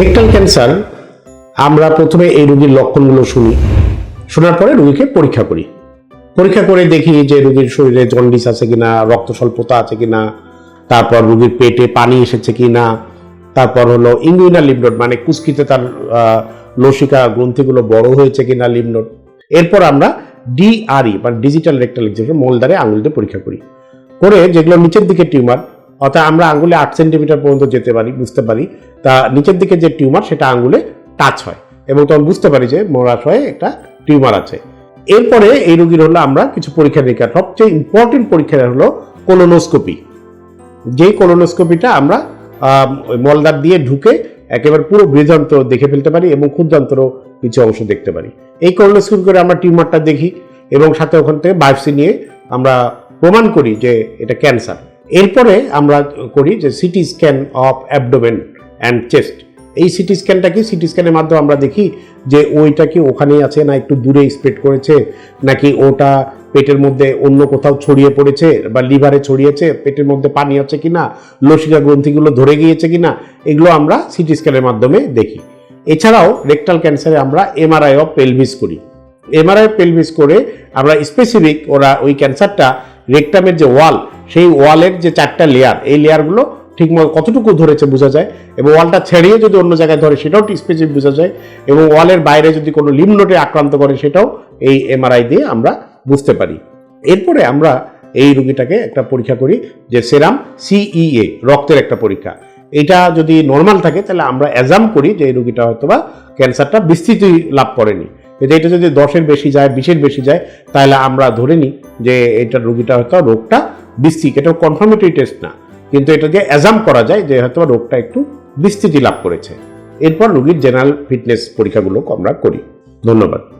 Rectal cancer আমরা প্রথমে এই রোগীর লক্ষণগুলো শুনি। শোনার পরে রোগীকে পরীক্ষা করি। পরীক্ষা করে দেখি যে রোগীর শরীরে জন্ডিস আছে কিনা, রক্ত স্বল্পতা আছে কিনা, তারপর রোগীর পেটে পানি এসেছে কিনা, তারপর হলো ইঙ্গুইনাল লিমনোড মানে কুস্কিতে তার লসিকা গ্রন্থিগুলো বড় হয়েছে কিনা লিমনোড এরপর আমরা ডিআরই মানে ডিজিটাল রেক্টাল এক্সামিনেশন মোলদারে আঙুল দিয়ে পরীক্ষা করি। করে যেগুলো নিচের দিকে টিউমার অর্থাৎ আমরা আঙ্গুলে আট সেন্টিমিটার পর্যন্ত যেতে পারি, বুঝতে পারি। তা নিচের দিকে যে টিউমার, সেটা আঙ্গুলে টাচ হয় এবং তখন বুঝতে পারি যে মরাশয়ে একটা টিউমার আছে। এরপরে এই রোগীর হলো আমরা কিছু পরীক্ষা নিরীক্ষা। সবচেয়ে ইম্পর্টেন্ট পরীক্ষা হলো কোলোনোস্কোপি যেই কোলোনোস্কোপিটা আমরা মলদার দিয়ে ঢুকে একেবারে পুরো বৃহযন্ত্র দেখে ফেলতে পারি এবং ক্ষুদ্রান্তর কিছু অংশ দেখতে পারি। এই কোলোনোস্কোপি করে আমরা টিউমারটা দেখি এবং সাথে ওখান থেকে বায়োপসি নিয়ে আমরা প্রমাণ করি যে এটা ক্যান্সার। এরপরে আমরা করি যে CT scan of abdomen and chest এই সিটি স্ক্যানটা কি? সিটি স্ক্যানের মাধ্যমে আমরা দেখি যে ওইটা কি ওখানেই আছে না একটু দূরে স্প্রেড করেছে, নাকি ওটা পেটের মধ্যে অন্য কোথাও ছড়িয়ে পড়েছে বা লিভারে ছড়িয়েছে, পেটের মধ্যে পানি আছে কিনা, লসিকা গ্রন্থিগুলো ধরে গিয়েছে কিনা, এগুলো আমরা সিটি স্ক্যানের মাধ্যমে দেখি। এছাড়াও রেকটাল ক্যান্সারে আমরা এমআরআই অফ পেলভিস করি। এমআরআই পেলভিস করে আমরা স্পেসিফিক ওরা ওই ক্যান্সারটা রেকটামের যে ওয়াল সেই ওয়ালের যে চারটা লেয়ার এই লেয়ারগুলো ঠিক মতো কতটুকু ধরেছে বোঝা যায়? এবং ওয়ালটা ছেড়িয়ে যদি অন্য জায়গায় ধরে, সেটাও স্পেসিফিক বোঝা যায়। এবং ওয়ালের বাইরে যদি কোনো লিমনোটে আক্রান্ত করে, সেটাও এই এমআরআই দিয়ে আমরা বুঝতে পারি। এরপরে আমরা এই রুগীটাকে একটা পরীক্ষা করি যে সেরাম সিইএ রক্তের একটা পরীক্ষা। এটা যদি নর্মাল থাকে, তাহলে আমরা অ্যাজাম করি যে এই রুগীটা হয়তো বা ক্যান্সারটা বিস্তৃতি লাভ করেনি। কিন্তু এটা যদি দশের বেশি যায়, বিশের বেশি যায়, তাহলে আমরা ধরে নিই যে এটা রুগীটা হয়তো রোগটা বিস্তৃত এটাও কনফার্মেটরি টেস্ট না। কিন্তু এটা যে অ্যাজাম করা যায় যে হয়তো রোগটা একটু বিস্তৃতি লাভ করেছে। এরপর রোগীর জেনারেল ফিটনেস পরীক্ষাগুলো আমরা করি। ধন্যবাদ।